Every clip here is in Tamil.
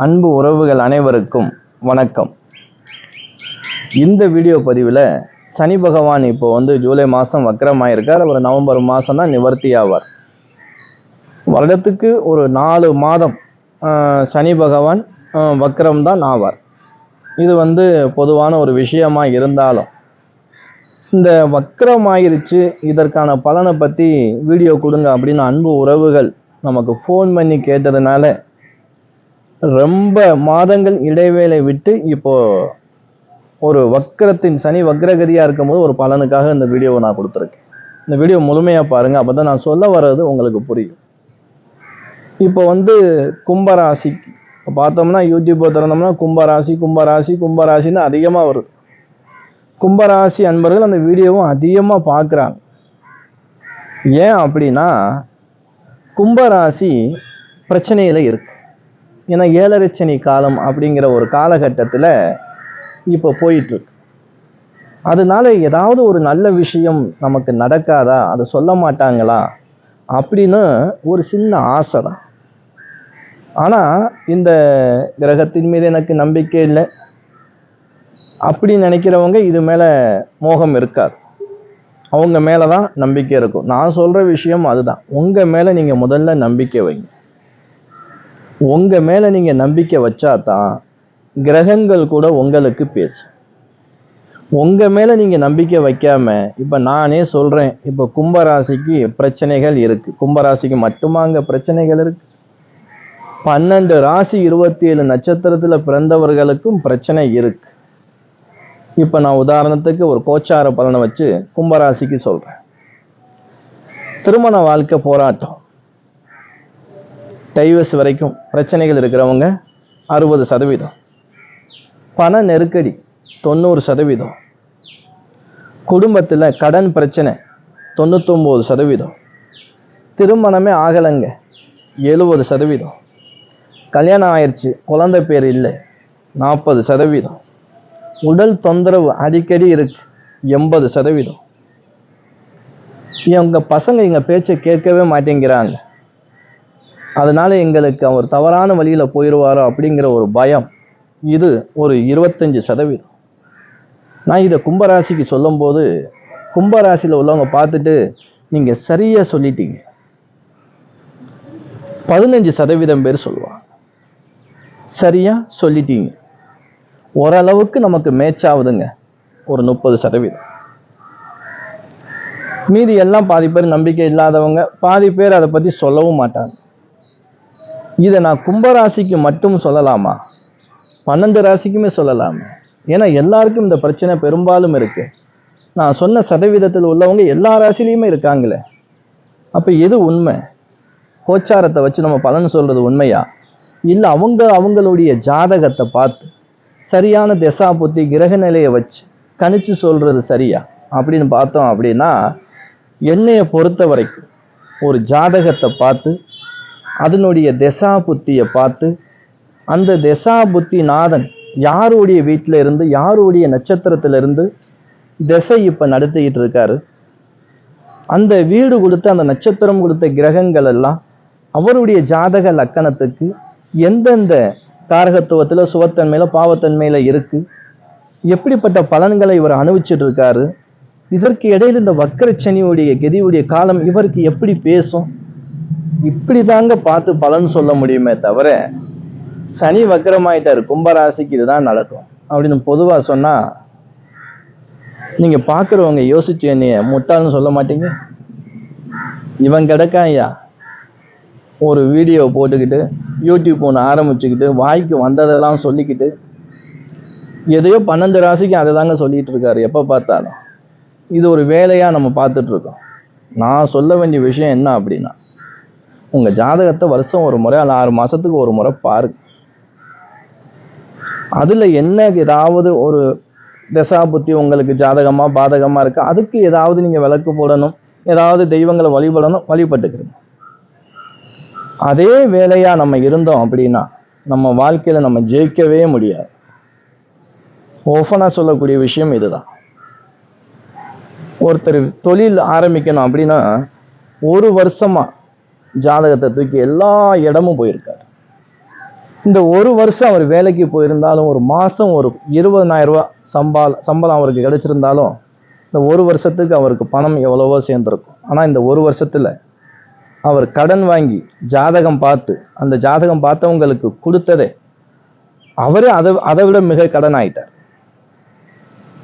அன்பு உறவுகள் அனைவருக்கும் வணக்கம். இந்த வீடியோ பதிவில் சனி பகவான் இப்போ வந்து ஜூலை மாதம் வக்கரமாயிருக்கார். அவர் நவம்பர் மாதம் தான் நிவர்த்தி ஆவார். வருடத்துக்கு ஒரு நாலு மாதம் சனி பகவான் ஆஹ், வக்ரம் தான் ஆவார். இது வந்து பொதுவான ஒரு விஷயமா இருந்தாலும் இந்த வக்ரம் ஆயிருச்சு இதற்கான பலனை பற்றி வீடியோ கொடுங்க அப்படின்னு அன்பு உறவுகள் நமக்கு ஃபோன் பண்ணி கேட்டதுனால ரொம்ப மாதங்கள் இடைவேளை விட்டு இப்போ ஒரு வக்கரத்தின் சனி வக்ரகதியாக இருக்கும்போது ஒரு பலனுக்காக இந்த வீடியோவை நான் கொடுத்துருக்கேன். இந்த வீடியோ முழுமையாக பாருங்கள் அப்போ தான் நான் சொல்ல வர்றது உங்களுக்கு புரியும். இப்போ வந்து கும்பராசி இப்போ பார்த்தோம்னா யூடியூப்பை திறந்தோம்னா கும்பராசி கும்பராசி கும்பராசின்னு அதிகமாக வருது கும்பராசி அன்பர்கள் அந்த வீடியோவும் அதிகமாக பார்க்குறாங்க. ஏன் அப்படின்னா கும்பராசி பிரச்சனையில் இருக்கு. ஏன்னா ஏழரைச்சனி காலம் அப்படிங்கிற ஒரு காலகட்டத்தில் இப்போ போயிட்டுருக்கு. அதனால ஏதாவது ஒரு நல்ல விஷயம் நமக்கு நடக்காதா? அதை சொல்ல மாட்டாங்களா? அப்படின்னு ஒரு சின்ன ஆசை தான். ஆனால் இந்த கிரகத்தின் மீது எனக்கு நம்பிக்கை இல்லை. அப்படி நினைக்கிறவங்க இது மேலே மோகம் இருக்காது. அவங்க மேலே தான் நம்பிக்கை இருக்கும். நான் சொல்கிற விஷயம் அதுதான். உங்கள் மேலே நீங்கள் முதல்ல நம்பிக்கை வைங்க. உங்கள் மேலே நீங்கள் நம்பிக்கை வச்சா தான் கிரகங்கள் கூட உங்களுக்கு பேசும். உங்கள் மேலே நீங்கள் நம்பிக்கை வைக்காம இப்போ நானே சொல்கிறேன் இப்போ கும்பராசிக்கு பிரச்சனைகள் இருக்குது கும்பராசிக்கு மட்டுமா அங்கே பிரச்சனைகள் இருக்கு? பன்னெண்டு ராசி இருபத்தி ஏழு நட்சத்திரத்தில் பிறந்தவர்களுக்கும் பிரச்சனை இருக்கு. இப்போ நான் உதாரணத்துக்கு ஒரு கோச்சார பலனை வச்சு கும்பராசிக்கு சொல்கிறேன் திருமண வாழ்க்கை போராட்டம். டைவர்ஸ் வரைக்கும் பிரச்சனைகள் இருக்கிறவங்க அறுபது சதவீதம். பண நெருக்கடி தொண்ணூறு சதவீதம். குடும்பத்தில் கடன் பிரச்சனை தொண்ணூத்தொம்பது சதவீதம். திருமணமே ஆகலைங்க எழுபது சதவீதம். கல்யாணம் ஆயிடுச்சு குழந்தை பேர் இல்லை நாற்பது சதவீதம். உடல் தொந்தரவு அடிக்கடி இருக்கு எண்பது சதவீதம். எங்க பசங்க எங்கள் பேச்சை கேட்கவே மாட்டேங்கிறாங்க. அதனால எங்களுக்கு அவர் தவறான வழியில போயிடுவாரோ அப்படிங்கிற ஒரு பயம். இது ஒரு இருபத்தஞ்சு சதவீதம். நான் இதை கும்பராசிக்கு சொல்லும்போது கும்பராசியில் உள்ளவங்க பார்த்துட்டு நீங்க சரியா சொல்லிட்டீங்க. பதினஞ்சு சதவீதம் பேர் சொல்லுவாங்க. சரியா சொல்லிட்டீங்க. ஓரளவுக்கு நமக்கு மேட்ச் ஆகுதுங்க. ஒரு முப்பது சதவீதம். மீதி எல்லாம் பாதி பேர் நம்பிக்கை இல்லாதவங்க பாதி பேர் அதை பற்றி சொல்லவும் மாட்டாங்க. இதை நான் கும்பராசிக்கு மட்டும் சொல்லலாமா? பன்னெண்டு ராசிக்குமே சொல்லலாமே. ஏன்னா எல்லாருக்கும் இந்த பிரச்சனை பெரும்பாலும் இருக்கு. நான் சொன்ன சதவீதத்தில் உள்ளவங்க எல்லா ராசிலையுமே இருக்காங்களே. அப்போ எது உண்மை? கோச்சாரத்தை வச்சு நம்ம பலன் சொல்கிறது உண்மையா? இல்லை அவங்க அவங்களுடைய ஜாதகத்தை பார்த்து சரியான திசா புத்தி கிரக நிலையை வச்சு கணிச்சு சொல்கிறது சரியா? அப்படின்னு பார்த்தோம் அப்படின்னா என்னையை பொறுத்த வரைக்கும் ஒரு ஜாதகத்தை பார்த்து அதனுடைய திசா புத்தியை பார்த்து அந்த திசா புத்தி நாதன் யாருடைய வீட்டில் இருந்து யாருடைய நட்சத்திரத்திலிருந்து திசை இப்போ நடத்திக்கிட்டு இருக்காரு அந்த வீடு கொடுத்த அந்த நட்சத்திரம் கொடுத்த கிரகங்கள் எல்லாம் அவருடைய ஜாதக லக்கணத்துக்கு எந்தெந்த காரகத்துவத்தில் சுவத்தன்மையில் பாவத்தன்மையில் இருக்குது எப்படிப்பட்ட பலன்களை இவர் அனுபவிச்சுட்டு இருக்காரு இதற்கு இடையில் இந்த வக்கரச்சனியுடைய கெதியுடைய காலம் இவருக்கு எப்படி பேசும்? இப்படி தாங்க பார்த்து பலன் சொல்ல முடியுமே தவிர சனி வக்கரமாயிட்டாரு கும்பராசிக்கு இதுதான் நடக்கும். அப்படின்னு பொதுவா சொன்னா நீங்க பார்க்குறவங்க யோசிச்சு என்னைய முட்டாள்னு சொல்ல மாட்டீங்க? இவன் கிடக்கான் ஐயா. ஒரு வீடியோ போட்டுக்கிட்டு யூடியூப் ஒன்று ஆரம்பிச்சுக்கிட்டு வாய்க்கு வந்ததெல்லாம் சொல்லிக்கிட்டு எதையோ பன்னெண்டு ராசிக்கு அதை தாங்க சொல்லிட்டு இருக்காரு. எப்போ பார்த்தாலும். இது ஒரு வேலையாக நம்ம பார்த்துட்டு இருக்கோம். நான் சொல்ல வேண்டிய விஷயம் என்ன அப்படின்னா உங்கள் ஜாதகத்தை வருஷம் ஒரு முறை அல்ல ஆறு மாதத்துக்கு ஒரு முறை பாருங்க அதில் என்ன ஏதாவது ஒரு தசா புத்தி உங்களுக்கு ஜாதகமாக பாதகமாக இருக்கு? அதுக்கு ஏதாவது நீங்கள் விளக்கு போடணும். ஏதாவது தெய்வங்களை வழிபடணும் வழிபட்டுக்கிறீங்க அதே வேலையா நம்ம இருந்தோம் அப்படின்னா நம்ம வாழ்க்கையில நம்ம ஜெயிக்கவே முடியாது. ஓஃபனா சொல்லக்கூடிய விஷயம் இதுதான். ஒருத்தர் தொழில் ஆரம்பிக்கணும் அப்படின்னா ஒரு வருஷமா ஜாதகத்தை தூக்கி எல்லா இடமும் போயிருக்காரு. இந்த ஒரு வருஷம் அவர் வேலைக்கு போயிருந்தாலும் ஒரு மாதம் ஒரு இருபதனாயிரம் ரூபாய் சம்பால் சம்பளம் அவருக்கு கிடைச்சிருந்தாலும் இந்த ஒரு வருஷத்துக்கு அவருக்கு பணம் எவ்வளவோ சேர்ந்துருக்கும். ஆனால் இந்த ஒரு வருஷத்தில் அவர் கடன் வாங்கி ஜாதகம் பார்த்து அந்த ஜாதகம் பார்த்தவங்களுக்கு கொடுத்ததே அவரே அதை அதை விட மிக கடன் ஆயிட்டார்.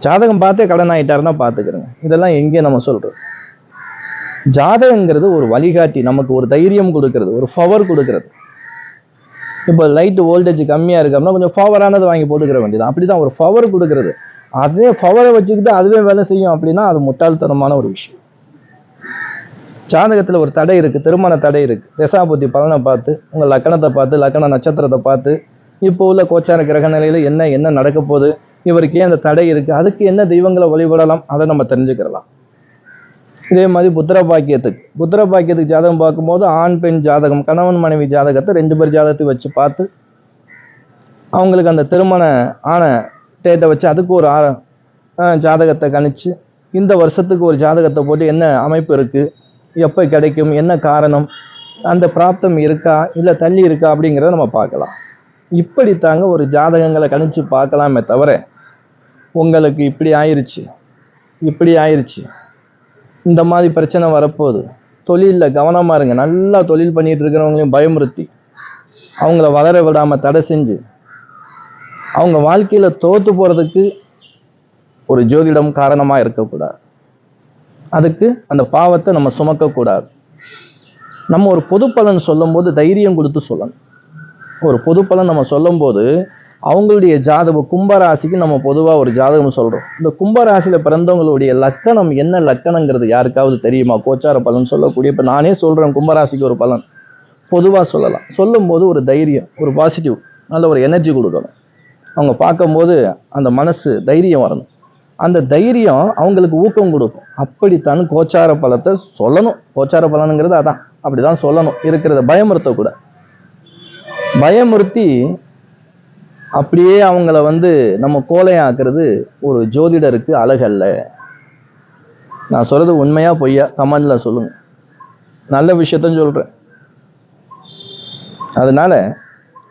ஜாதகம் பார்த்தே கடன் ஆயிட்டாருன்னா பார்த்துக்கிறேங்க. இதெல்லாம் எங்கே நம்ம சொல்றோம் ஜாதகங்கிறது ஒரு வழிகாட்டி நமக்கு ஒரு தைரியம் கொடுக்கறது ஒரு பவர் கொடுக்கறது. இப்போ லைட் வோல்டேஜ் கம்மியாக இருக்கோம்னா கொஞ்சம் பவரானது வாங்கி போட்டுக்கிற வேண்டியது. அப்படிதான் ஒரு பவர் கொடுக்கறது. அதே பவரை வச்சுக்கிட்டு அதுவே வேலை செய்யும் அப்படின்னா அது முட்டாள்தனமான ஒரு விஷயம். ஜாதகத்தில் ஒரு தடை இருக்குது திருமண தடை இருக்குது தசாபுத்தி பலனை பார்த்து உங்கள் லக்கணத்தை பார்த்து லக்கண நட்சத்திரத்தை பார்த்து இப்போ உள்ள கோச்சார கிரக நிலையில் என்ன என்ன நடக்க போகுது இவருக்கு ஏன் அந்த தடை இருக்குது அதுக்கு என்ன தெய்வங்களை வழிபடலாம் அதை நம்ம தெரிஞ்சுக்கிறலாம். இதே மாதிரி புத்திர பாக்கியத்துக்கு புத்திர பாக்கியத்துக்கு ஜாதகம் பார்க்கும்போது ஆண் பெண் ஜாதகம் கணவன் மனைவி ஜாதகத்தை ரெண்டு பேர் ஜாதகத்தை வச்சு பார்த்து அவங்களுக்கு அந்த திருமண ஆன டேட்டை வச்சு அதுக்கு ஒரு ஆ- ஜாதகத்தை கணிச்சு இந்த வருஷத்துக்கு ஒரு ஜாதகத்தை போட்டு என்ன அமைப்பு இருக்குது எப்போ கிடைக்கும் என்ன காரணம் அந்த பிராப்தம் இருக்கா இல்லை தள்ளி இருக்கா அப்படிங்கிறத நம்ம பார்க்கலாம். இப்படித்தாங்க ஒரு ஜாதகங்களை கணிச்சு பார்க்கலாமே தவிர உங்களுக்கு இப்படி ஆயிடுச்சு இப்படி ஆயிடுச்சு இந்த மாதிரி பிரச்சனை வரப்போகுது. தொழிலில் கவனமாக இருங்க. நல்லா தொழில் பண்ணிட்டு இருக்கிறவங்களையும் பயமுறுத்தி அவங்கள வளர விடாமல் தடை செஞ்சு அவங்க வாழ்க்கையில் தோற்று போகிறதுக்கு ஒரு ஜோதிடம் காரணமாக இருக்கக்கூடாது. அதுக்கு அந்த பாவத்தை நம்ம சுமக்கக்கூடாது. நம்ம ஒரு பொது பலன் சொல்லும்போது தைரியம் கொடுத்து சொல்லணும். ஒரு பொது பலன் நம்ம சொல்லும்போது அவங்களுடைய ஜாதகம் கும்பராசிக்கு நம்ம பொதுவாக ஒரு ஜாதகம் சொல்கிறோம் இந்த கும்பராசியில் பிறந்தவங்களுடைய லக்கணம் என்ன லக்கணங்கிறது யாருக்காவது தெரியுமா? கோச்சார பலன் சொல்லக்கூடிய இப்போ நானே சொல்கிறேன் கும்பராசிக்கு ஒரு பலன். பொதுவாக சொல்லலாம். சொல்லும்போது ஒரு தைரியம் ஒரு பாசிட்டிவ் நல்ல ஒரு எனர்ஜி கொடுக்கணும். அவங்க பார்க்கும்போது அந்த மனசு தைரியம் வரணும். அந்த தைரியம் அவங்களுக்கு ஊக்கம் கொடுக்கும். அப்படித்தான் கோச்சார பலத்தை சொல்லணும். கோச்சார பலனுங்கிறது அதான். அப்படி தான் சொல்லணும். இருக்கிறத பயமுறுத்தக்கூட பயமுறுத்தி அப்படியே அவங்கள வந்து நம்ம கோலையாக்குறது ஒரு ஜோதிடருக்கு அழகல்ல. நான் சொல்றது உண்மையா பொய்யா? கமெண்ட்ல சொல்லுங்க. நல்ல விஷயத்தான் சொல்றேன். அதனால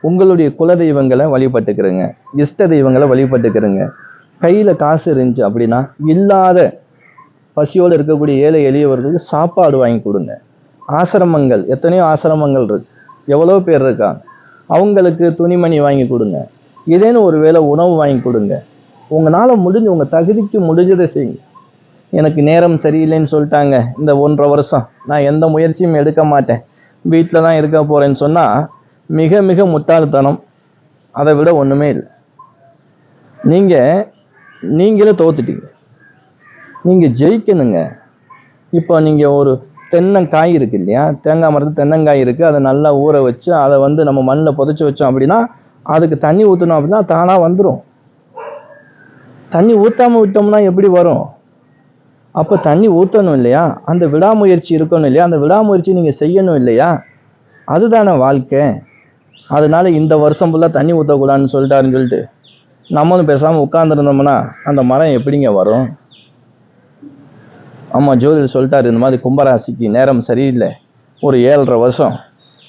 உங்களுடைய குல தெய்வங்களை வழிபட்டுக்கிறேங்க. இஷ்ட தெய்வங்களை வழிபட்டுக்கிறேங்க. கையில காசு இருந்துச்சு அப்படின்னா இல்லாத பசியோடு இருக்கக்கூடிய ஏழை எளியவர்களுக்கு சாப்பாடு வாங்கி கொடுங்க. ஆசிரமங்கள் எத்தனையோ ஆசிரமங்கள் இருக்கு. எவ்வளோ பேர் இருக்காங்க. அவங்களுக்கு துணிமணி வாங்கி கொடுங்க. ஏதேனும் ஒரு வேளை உணவு வாங்கி கொடுங்க. உங்களால் முடிஞ்சு உங்கள் தகுதிக்கு முடிஞ்சதை செய்யுங்க. எனக்கு நேரம் சரியில்லைன்னு சொல்லிட்டாங்க இந்த ஒன்றரை வருஷம். நான் எந்த முயற்சியும் எடுக்க மாட்டேன். வீட்டில் தான் இருக்க போகிறேன்னு சொன்னால் மிக மிக முட்டாள்தனம். அதை விட ஒன்றுமே இல்லை. நீங்கள் நீங்களே தோத்துட்டீங்க. நீங்கள் ஜெயிக்கணுங்க. இப்போ நீங்கள் ஒரு தென்னங்காய் இருக்குது இல்லையா? தேங்காய் மரத்து தென்னங்காய் இருக்குது அதை நல்லா ஊற வச்சு அதை வந்து நம்ம மண்ணில் புதைச்சி வச்சோம் அப்படின்னா அதுக்கு தண்ணி ஊற்றணும் அப்படின்னா தானாக வந்துடும் தண்ணி ஊற்றாமல் விட்டோம்னா எப்படி வரும்? அப்போ தண்ணி ஊற்றணும் இல்லையா? அந்த விடாமுயற்சி இருக்கணும் இல்லையா? அந்த விடாமுயற்சி நீங்கள் செய்யணும் இல்லையா? அதுதானே வாழ்க்கை. அதனால இந்த வருஷம் ஃபுல்லாக தண்ணி ஊற்றக்கூடாதுன்னு சொல்லிட்டாருன்னு சொல்லிட்டு நம்மளும் பேசாமல் உட்காந்துருந்தோம்னா அந்த மரம் எப்படிங்க வரும்? ஆமாம் ஜோதிடர் சொல்லிட்டாரு இந்த மாதிரி கும்பராசிக்கு நேரம் சரியில்லை. ஒரு ஏழரை வருஷம்.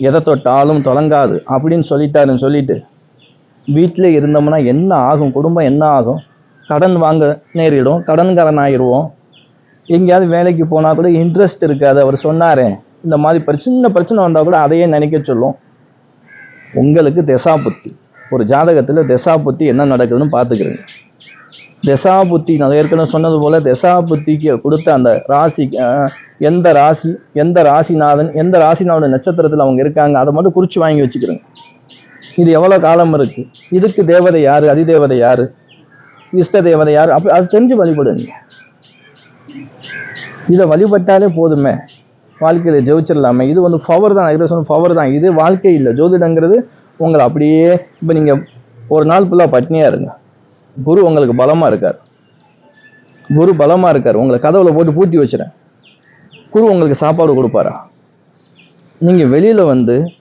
எதை தொட்டாலும் தொடங்காது அப்படின்னு சொல்லிட்டாருன்னு சொல்லிட்டு வீட்டிலே இருந்தோம்னா என்ன ஆகும்? குடும்பம் என்ன ஆகும்? கடன் வாங்க நேரிடும் கடன்காரன் ஆயிடுவோம் எங்கேயாவது வேலைக்கு போனால் கூட இன்ட்ரெஸ்ட் இருக்காது. அவர் சொன்னாரே இந்த மாதிரி பிரச்சனை சின்ன பிரச்சனை வந்தால் கூட அதையே நினைக்க சொல்லும். உங்களுக்கு திசா புத்தி ஒரு ஜாதகத்தில் திசா புத்தி என்ன நடக்குதுன்னு பார்த்துக்கிறேங்க. திசா புத்தி நான் ஏற்கனவே சொன்னது போல் திசா புத்திக்கு கொடுத்த அந்த ராசி எந்த ராசி எந்த ராசிநாதன் எந்த ராசிநாதன் நட்சத்திரத்தில் அவங்க இருக்காங்க அதை மட்டும் குறித்து வாங்கி வச்சுக்கிறேங்க இது எவ்வளோ காலம் இருக்கு? இதுக்கு தேவதை யாரு? அதிதேவதை யாரு? இஷ்ட தேவதை யாரு? அப்போ அது தெரிஞ்சு வழிபடுங்க. இதை வழிபட்டாலே போதுமே. வாழ்க்கையில ஜெயிச்சிடலாமே. இது வந்து பவர் தான். இதை பவர் தான். இது வாழ்க்கை இல்லை. ஜோதிடங்கிறது உங்களை அப்படியே இப்போ நீங்க ஒரு நாள் ஃபுல்லாக பட்னியா இருங்க. குரு உங்களுக்கு பலமா இருக்கார். குரு பலமா இருக்கார். உங்களை கதவுல போட்டு பூட்டி வச்சிடறேன். குரு உங்களுக்கு சாப்பாடு கொடுப்பாரா? நீங்க வெளியில வந்து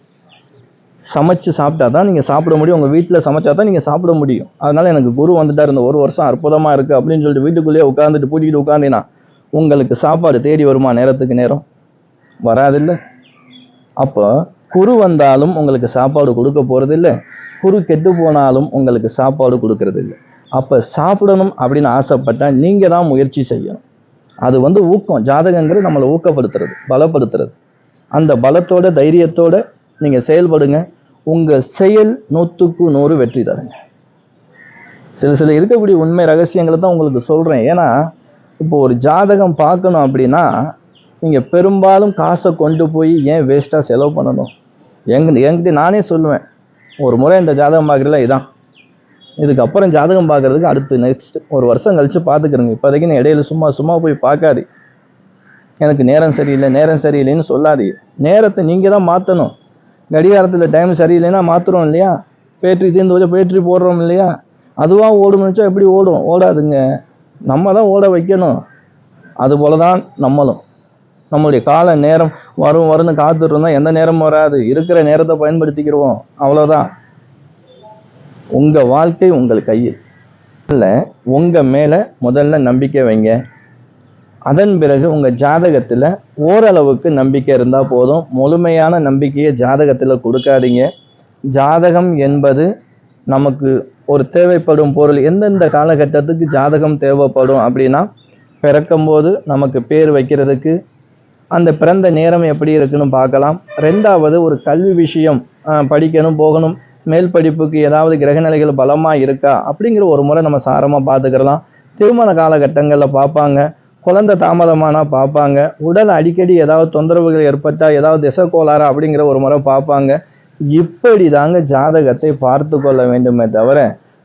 சமைச்சு சாப்பிட்டா தான் நீங்கள் சாப்பிட முடியும். உங்கள் வீட்டில் சமைச்சா தான் நீங்கள் சாப்பிட முடியும். அதனால் எனக்கு குரு வந்துட்டார். இந்த ஒரு வருஷம் அற்புதமாக இருக்குது அப்படின்னு சொல்லிட்டு வீட்டுக்குள்ளேயே உட்காந்துட்டு பூட்டிக்கிட்டு உட்காந்தினா உங்களுக்கு சாப்பாடு தேடி வருமா நேரத்துக்கு நேரம்? வராதில்ல. அப்போ குரு வந்தாலும் உங்களுக்கு சாப்பாடு கொடுக்க போகிறதில்ல குரு கெட்டு போனாலும் உங்களுக்கு சாப்பாடு கொடுக்கறது இல்லை அப்போ சாப்பிடணும் அப்படின்னு ஆசைப்பட்டால் நீங்கள் தான் முயற்சி செய்யணும். அது வந்து ஊக்கம். ஜாதகங்கிறது நம்மளை ஊக்கப்படுத்துறது பலப்படுத்துறது. அந்த பலத்தோட தைரியத்தோட நீங்கள் செயல்படுங்க. உங்கள் செயல் நூற்றுக்கு நூறு வெற்றி தருங்க. சில சில இருக்கக்கூடிய உண்மை ரகசியங்களை தான் உங்களுக்கு சொல்கிறேன் ஏன்னா இப்போ ஒரு ஜாதகம் பார்க்கணும் அப்படின்னா நீங்கள் பெரும்பாலும் காசை கொண்டு போய் ஏன் வேஸ்ட்டாக செலவு பண்ணணும்? எங்க என்கிட்ட நானே சொல்லுவேன். ஒரு முறை இந்த ஜாதகம் பார்க்குறதுல இதான். இதுக்கப்புறம் ஜாதகம் பார்க்குறதுக்கு அடுத்து நெக்ஸ்ட் ஒரு வருஷம் கழித்து பார்த்துக்கிறேங்க. இப்போதைக்கு நான் இடையில சும்மா சும்மா போய் பார்க்காது. எனக்கு நேரம் சரியில்லை நேரம் சரியில்லைன்னு சொல்லாது. நேரத்தை நீங்கள் தான் மாற்றணும் கடிகாரத்தில் டைம் சரியில்லைன்னா மாற்றுறோம் இல்லையா? பேட்டரி தீர்ந்து வச்சா பேட்டரி போடுறோம் இல்லையா? அதுவாக ஓடும்னு வச்சா எப்படி ஓடும்? ஓடாதுங்க. நம்ம தான் ஓட வைக்கணும். அதுபோல தான் நம்மளும். நம்மளுடைய கால நேரம் வரும் வரும்னு காத்துட்ருந்தா எந்த நேரமும் வராது. இருக்கிற நேரத்தை பயன்படுத்திக்கிறோம் அவ்வளோதான் உங்கள் வாழ்க்கை உங்கள் கையில். இல்லை உங்கள் மேலே முதல்ல நம்பிக்கை வைங்க. அதன் பிறகு உங்கள் ஜாதகத்தில் ஓரளவுக்கு நம்பிக்கை இருந்தால் போதும். முழுமையான நம்பிக்கையை ஜாதகத்தில் கொடுக்காதீங்க. ஜாதகம் என்பது நமக்கு ஒரு தேவைப்படும் பொருள். எந்தெந்த காலகட்டத்துக்கு ஜாதகம் தேவைப்படும் அப்படின்னா பிறக்கும்போது நமக்கு பேர் வைக்கிறதுக்கு அந்த பிறந்த நேரம் எப்படி இருக்குன்னு பார்க்கலாம். ரெண்டாவது ஒரு கல்வி விஷயம் படிக்கணும் போகணும். மேல் படிப்புக்கு ஏதாவது கிரகநிலைகள் பலமாக இருக்கா அப்படிங்கிற ஒரு முறை நம்ம சாரமாக பார்த்துக்கிறலாம். திருமண காலகட்டங்களில் பார்ப்பாங்க. குழந்தை தாமதமானா பார்ப்பாங்க. உடல் அடிக்கடி ஏதாவது தொந்தரவுகள் ஏற்பட்டால் ஏதாவது திசை கோளாறு அப்படிங்கிற ஒரு முறை பார்ப்பாங்க. இப்படி தாங்க ஜாதகத்தை பார்த்து கொள்ள வேண்டுமே தவிர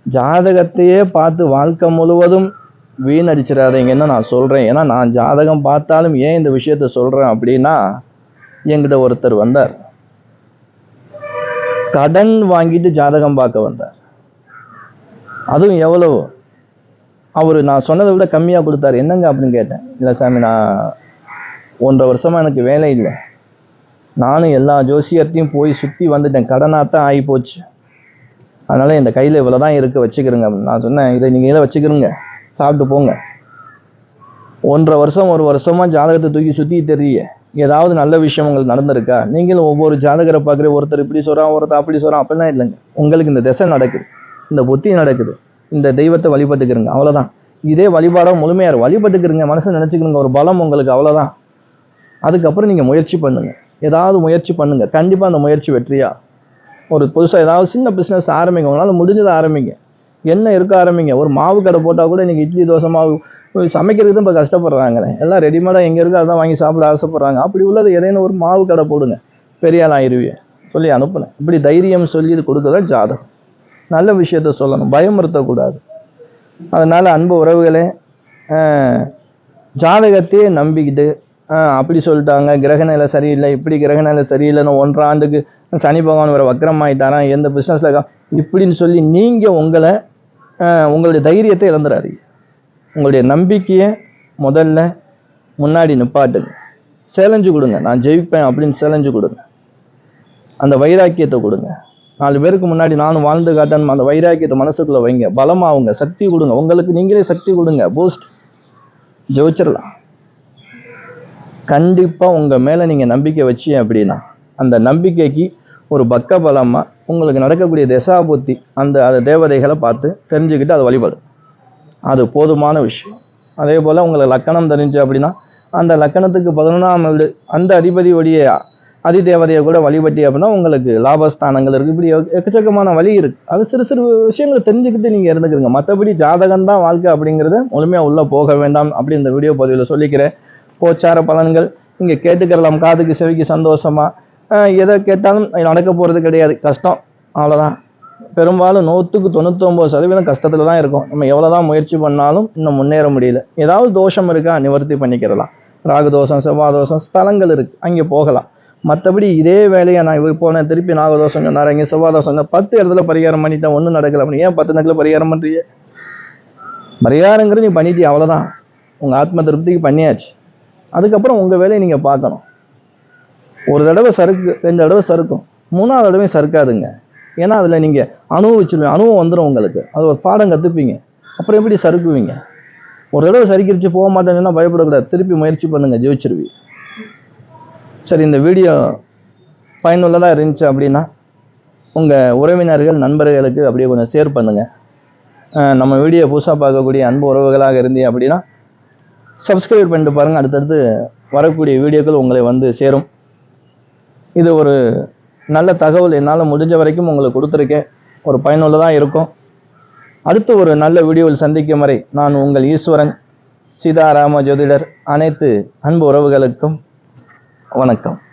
ஜாதகத்தையே பார்த்து வாழ்க்கை முழுவதும் வீணடிச்சிடாதீங்கன்னு நான் சொல்கிறேன் ஏன்னா நான் ஜாதகம் பார்த்தாலும் ஏன் இந்த விஷயத்த சொல்கிறேன் அப்படின்னா என்கிட்ட ஒருத்தர் வந்தார். கடன் வாங்கிட்டு ஜாதகம் பார்க்க வந்தார். அதுவும் எவ்வளவு? அவர் நான் சொன்னதை விட கம்மியாக கொடுத்தாரு. என்னங்க அப்படின்னு கேட்டேன். இல்லை சாமி நான் ஒன்றரை வருஷமாக எனக்கு வேலை இல்லை. நானும் எல்லா ஜோசியர்த்தையும் போய் சுற்றி வந்துட்டேன். கடனாக தான் ஆகி போச்சு அதனால் இந்த கையில் இவ்வளோ தான் இருக்குது வச்சுக்கிறேங்க. அப்படின்னு நான் சொன்னேன். இதை நீங்கள் இதில் வச்சுக்கிறீங்க. சாப்பிட்டு போங்க. ஒன்றரை வருஷம் ஒரு வருஷமாக ஜாதகத்தை தூக்கி சுற்றி தெரிய ஏதாவது நல்ல விஷயம் உங்களுக்கு நடந்திருக்கா? நீங்களும் ஒவ்வொரு ஜாதகரை பார்க்குற ஒருத்தர் இப்படி சொல்கிறான் ஒருத்தர் அப்படி சொல்கிறான் அப்படிலாம் இல்லைங்க. உங்களுக்கு இந்த திசை நடக்குது. இந்த புத்தி நடக்குது. இந்த தெய்வத்தை வழிபட்டுக்கிறங்க அவ்வளோதான் இதே வழிபாடாக முழுமையார் வழிபட்டுக்கிறங்க மனசை நினச்சிக்கிறங்க ஒரு பலம் உங்களுக்கு அவ்வளோதான் அதுக்கப்புறம் நீங்கள் முயற்சி பண்ணுங்கள் ஏதாவது முயற்சி பண்ணுங்கள் கண்டிப்பாக அந்த முயற்சி வெற்றியா? ஒரு புதுசாக ஏதாவது சின்ன பிஸ்னஸ் ஆரம்பிங்க. உங்களால் முடிஞ்சதை ஆரம்பிங்க. என்ன இருக்க ஆரம்பிங்க? ஒரு மாவு கடை போட்டால் கூட நீங்கள் இட்லி தோசை மாவு சமைக்கிறதுக்கு தான் இப்போ கஷ்டப்படுறாங்களே. எல்லாம் ரெடிமேடாக எங்கே இருக்கோ அதான் வாங்கி சாப்பிட ஆசைப்பட்றாங்க. அப்படி உள்ளது ஏதேனும் ஒரு மாவு கடை போடுங்க. பெரிய ஆள் சொல்லி அனுப்புனேன் இப்படி தைரியம் சொல்லி இது கொடுக்கதான் ஜாதகம். நல்ல விஷயத்த சொல்லணும். பயமுறுத்தக்கூடாது. அதனால் அன்பு உறவுகளே ஜாதகத்தையே நம்பிக்கிட்டு அப்படி சொல்லிட்டாங்க. கிரகநிலை சரியில்லை இப்படி கிரகநிலை சரியில்லைன்னு ஒன்றாண்டுக்கு சனி பகவான் வேறு வக்கரமாயிட்டாராம் எந்த பிஸ்னஸில் இப்படின்னு சொல்லி நீங்கள் உங்களை உங்களுடைய தைரியத்தை இழந்துடாதீங்க உங்களுடைய நம்பிக்கையை முதல்ல முன்னாடி நிப்பாட்டுங்க. சேலஞ்சு கொடுங்க. நான் ஜெயிப்பேன் அப்படின்னு சேலஞ்சு கொடுங்க. அந்த வைராக்கியத்தை கொடுங்க. நாலு பேருக்கு முன்னாடி நானும் வாழ்ந்து காட்டணும் அந்த வைராக்கியத்தை மனசுக்குள்ள வைங்க. பலமாவுங்க சக்தி கொடுங்க. உங்களுக்கு நீங்களே சக்தி கொடுங்க. பூஸ்ட் ஜெயிச்சிடலாம் கண்டிப்பாக உங்கள் மேலே நீங்கள் நம்பிக்கை வச்சு அப்படின்னா அந்த நம்பிக்கைக்கு ஒரு பக்க பலமாக உங்களுக்கு நடக்கக்கூடிய தசாபுத்தி அந்த அந்த தேவதைகளை பார்த்து தெரிஞ்சுக்கிட்டு அதை வழிபடும் அது போதுமான விஷயம். அதே போல் உங்களுக்கு லக்கணம் தெரிஞ்சு அப்படின்னா அந்த லக்கணத்துக்கு பதினொன்றாம் வீடு அந்த அதிபதியுடைய அதிதேவதையை கூட வழிபட்டி அப்படின்னா உங்களுக்கு லாபஸ்தானங்கள் இருக்குது இப்படி எக்கச்சக்கமான வழி இருக்குது அது சிறு சிறு விஷயங்களை தெரிஞ்சுக்கிட்டு நீங்கள் இருந்துக்கிறீங்க. மற்றபடி ஜாதகம் தான் வாழ்க்கை அப்படிங்கிறத முழுமையாக உள்ளே போக வேண்டாம் அப்படி இந்த வீடியோ பதிவில் சொல்லிக்கிறேன். கோச்சார பலன்கள் இங்கே கேட்டுக்கிறலாம். காதுக்கு செவிக்கு சந்தோஷமா எதை கேட்டாலும் நடக்க போகிறது கிடையாது. கஷ்டம். அவ்வளோதான் பெரும்பாலும் நூற்றுக்கு தொண்ணூத்தொம்பது சதவீதம் கஷ்டத்தில் தான் இருக்கும். நம்ம எவ்வளோ தான் முயற்சி பண்ணாலும் இன்னும் முன்னேற முடியல. ஏதாவது தோஷம் இருக்கா? நிவர்த்தி பண்ணிக்கிறலாம். ராகு தோஷம் செவ்வாய் தோஷம் ஸ்தலங்கள் இருக்கு. அங்கே போகலாம். மற்றபடி இதே வேலையை நான் இவர் போனேன் திருப்பி நாகதோஷம் சொன்னார் இங்கே செவ்வாதோஷம் பத்து இடத்துல பரிகாரம் பண்ணிட்டேன் ஒன்றும் நடக்கல. அப்படி ஏன் பத்து இடத்துல பரிகாரம் பண்ணுறீங்க பரிகாரங்கிறது நீ பண்ணிட்டிய? அவ்வளோதான் உங்கள் ஆத்ம திருப்திக்கு பண்ணியாச்சு. அதுக்கப்புறம் உங்கள் வேலையை நீங்கள் பார்க்கணும். ஒரு தடவை சறுக்கு ரெண்டு தடவை சறுக்கும். மூணாவது தடவையும் சறுக்காதுங்க. ஏன்னா அதில் நீங்கள் அனுபவிச்சிருவீங்க. அனுபவம் வந்துடும் உங்களுக்கு. அது ஒரு பாடம் கற்றுப்பீங்க அப்புறம் எப்படி சறுக்குவீங்க? ஒரு தடவை சறுக்கிருச்சு போக மாட்டேன்னா பயப்படக்கூடாது. திருப்பி முயற்சி பண்ணுங்க ஜெயிச்சிருவீங்க. சரி இந்த வீடியோ பயனுள்ளதாக இருந்துச்சு அப்படின்னா உங்கள் உறவினர்கள் நண்பர்களுக்கு அப்படியே கொஞ்சம் ஷேர் பண்ணுங்கள் நம்ம வீடியோ புதுசாக பார்க்கக்கூடிய அன்பு உறவுகளாக இருந்தீங்க அப்படின்னா சப்ஸ்கிரைப் பண்ணிட்டு பாருங்கள் அடுத்தடுத்து வரக்கூடிய வீடியோக்கள் உங்களை வந்து சேரும். இது ஒரு நல்ல தகவல் என்னால் முடிஞ்ச வரைக்கும் உங்களுக்கு கொடுத்துருக்கேன். ஒரு பயனுள்ளதாக இருக்கும். அடுத்து ஒரு நல்ல வீடியோவில் சந்திக்கும் வரை நான் உங்கள் ஈஸ்வரன் சீதாராம ஜோதிடர் அனைத்து அன்பு உறவுகளுக்கும் வணக்கம்.